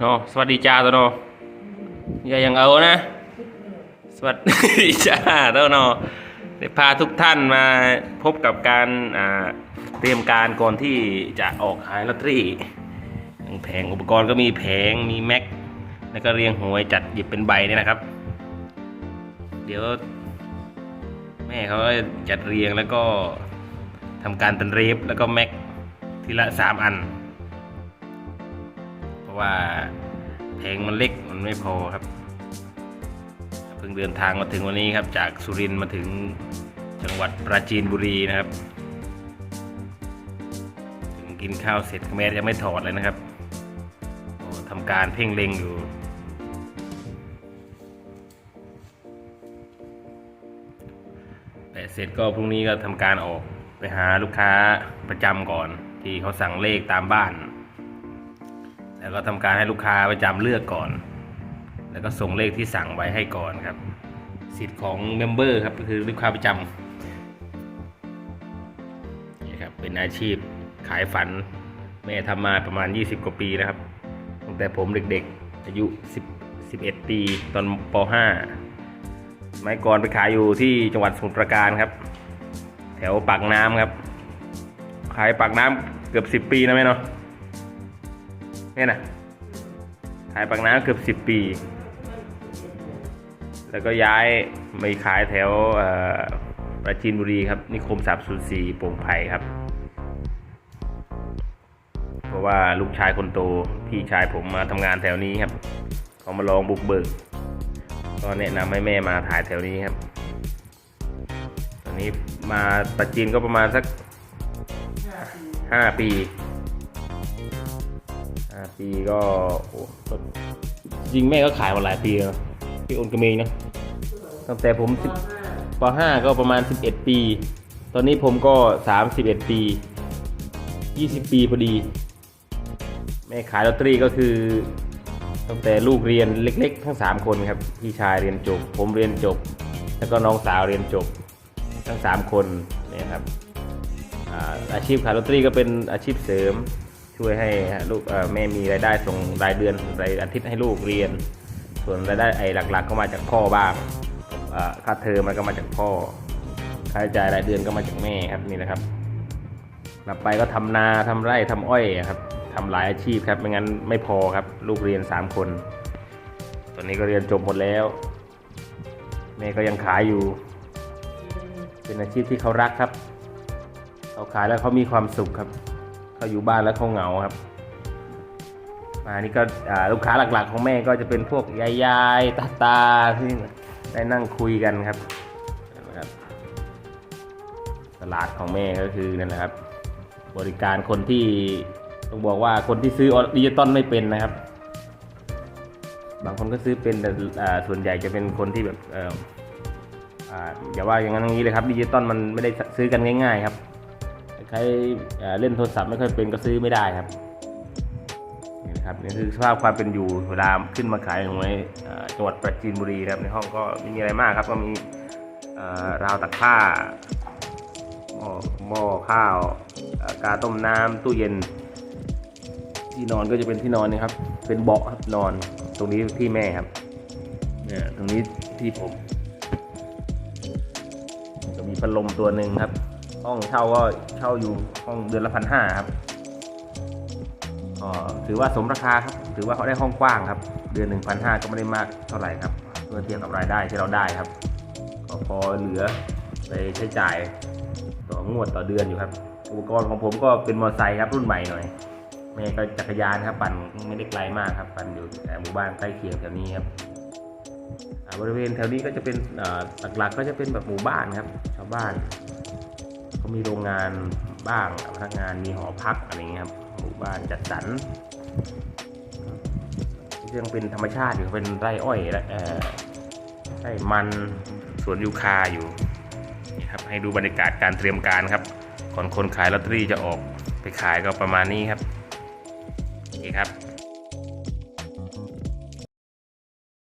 เนาะสวัสดีจ้าตัวเนาะอย่ายังเอานะ สวัสดีจ้าตัวเนาะได้พาทุกท่านมาพบกับการเตรียมการก่อนที่จะออกขายลอตเตอรี่แผงอุปกรณ์ก็มีแผงมีแม็กแล้วก็เรียงหวยจัดหยิบเป็นใบเนี่ยนะครับ เดี๋ยว แม่เขาจัดเรียงแล้วก็ทำการเป็นเรฟแล้วก็แม็กทีละสามอัน ว่าแผงมันเล็กมันไม่พอครับ เพิ่งเดินทางมาถึงวันนี้ครับ จากสุรินทร์มาถึงจังหวัดปราจีนบุรีนะครับถึงกินข้าวเสร็จแม่ยังไม่ถอดเลยนะครับทำการเพ่งเล็งอยู่แต่เสร็จก็พรุ่งนี้ก็ทำการออกไปหาลูกค้าประจำก่อน ที่เขาสั่งเลขตามบ้าน แล้วก็ทำการให้ลูกค้าประจำเลือกก่อน แล้วก็ส่งเลขที่สั่งไว้ให้ก่อนครับ สิทธิ์ของเมมเบอร์ครับก็คือลูกค้าประจำนี่ครับเป็นอาชีพขายฝัน แม่ทำมาประมาณ 20 กว่าปีนะครับตั้งแต่ผมเด็กๆ อายุ 10 11 ปีตอนป .5 สมัยก่อนไปขายอยู่ที่จังหวัดสมุทรปราการครับ แถวปากน้ำครับ ขายปากน้ำเกือบสิบปีนะแม่เนาะ เนี่ยนะขายปากน้ำเกือบสิบปี แล้วก็ย้ายไปขายแถวปราจีนบุรีครับ นิคมสามศูนย์สี่โป่งไผ่ครับ เพราะว่าลูกชายคนโต พี่ชายผมมาทำงานแถวนี้ครับเขามาลองบุกเบิกก็แนะนำให้แม่มาถ่ายแถวนี้ครับ ตอนนี้มาปัจจีนก็ประมาณสักห้าปี ปีก็โอ้ก็จริงแม่ก็ขายมาหลายปีแล้วพี่โอนกระเมงนะตั้งแต่ผมสิบปห้าก็ประมาณสิบเอ็ดปี ตอนนี้ผมก็สามสิบเอ็ดปียี่สิบปีพอดี แม่ขายลอตเตอรี่ก็คือ ตั้งแต่ลูกเรียนเล็กๆ ทั้ง 3 คนครับ พี่ชายเรียนจบ ผมเรียนจบ แล้วก็น้องสาวเรียนจบ ทั้ง 3 คนเนี่ยครับอาอาชีพขายลอตเตอรี่ก็เป็นอาชีพเสริม ช่วยให้ลูกแม่มีรายได้ส่งรายเดือนรายอาทิตย์ให้ลูกเรียน ส่วนรายได้ไอ้หลักๆ ก็มาจากพ่อบ้างค่าเทอมมันก็มาจากพ่อค่าใช้จ่ายรายเดือนก็มาจากแม่ครับนี่นะครับกลับไปก็ทำนาทำไร่ทำอ้อยครับทำหลายอาชีพครับไม่งั้นไม่พอครับ ลูกเรียนสามคน ตอนนี้ก็เรียนจบหมดแล้ว แม่ก็ยังขายอยู่ เป็นอาชีพที่เขารักครับ เขาขายแล้วเขามีความสุขครับ เขาอยู่บ้านแล้วเขาเหงาครับมานี่ก็ลูกค้าหลักๆของแม่ก็จะเป็นพวกยายยายตาตาที่ได้นั่งคุยกันครับนไหมครับตลาดของแม่ก็คือนั่นแหละครับ บริการคนที่ต้องบอกว่าคนที่ซื้อดิจิตอลไม่เป็นนะครับ บางคนก็ซื้อเป็นแต่ส่วนใหญ่จะเป็นคนที่แบบอออย่าว่าอย่างนั้นอย่างนี้เลยครับดิจิตอลมันไม่ได้ซื้อกันง่าย ๆ ครับ ใครเอ่อเล่นโทรศัพท์ไม่ค่อยเป็นก็ซื้อไม่ได้ครับนี่นะครับนี่คือสภาพความเป็นอยู่เวลาขึ้นมาขายหวยอ่าจังหวัดปราจีนบุรีครับในห้องก็ไม่มีอะไรมากครับก็มีราวตักผ้าหม้อข้าวกาต้มน้ำตู้เย็น ที่นอนก็จะเป็นที่นอนนะครับ เป็นเบาะครับนอน ตรงนี้ที่แม่ครับเนี่ยตรงนี้ที่ผมจะมีพัดลมตัวหนึ่งครับ ห้องเช่าก็เช่าอยู่ห้องเดือนละพันห้าครับก็ถือว่าสมราคาครับ ถือว่าเขาได้ห้องกว้างครับ เดือนหนึ่งพันห้าก็ไม่ได้มากเท่าไหร่ครับ เมื่อเทียบกับรายได้ที่เราได้ครับ ก็พอเหลือไปใช้จ่ายต่องวดต่อเดือนอยู่ครับ อุปกรณ์ของผมก็เป็นมอเตอร์ไซค์ครับรุ่นใหม่หน่อยแม่ก็จักรยานครับ ปั่นไม่ได้ไกลมากครับ ปั่นอยู่แต่หมู่บ้านใกล้เคียงแถวนี้ครับบริเวณแถวนี้ก็จะเป็นหลักๆก็จะเป็นแบบหมู่บ้านครับ ชาวบ้าน เขามีโรงงานบ้างพนักงานมีหอพักอะไรเงี้ยครับหมู่บ้านจัดสรรยังเป็นธรรมชาติอยู่เป็นไร่อ้อยและไร่มันสวนยูคาอยู่นี่ครับให้ดูบรรยากาศการเตรียมการครับ ก่อนคนขายลอตเตอรี่จะออกไปขายก็ประมาณนี้ครับโอเคครับ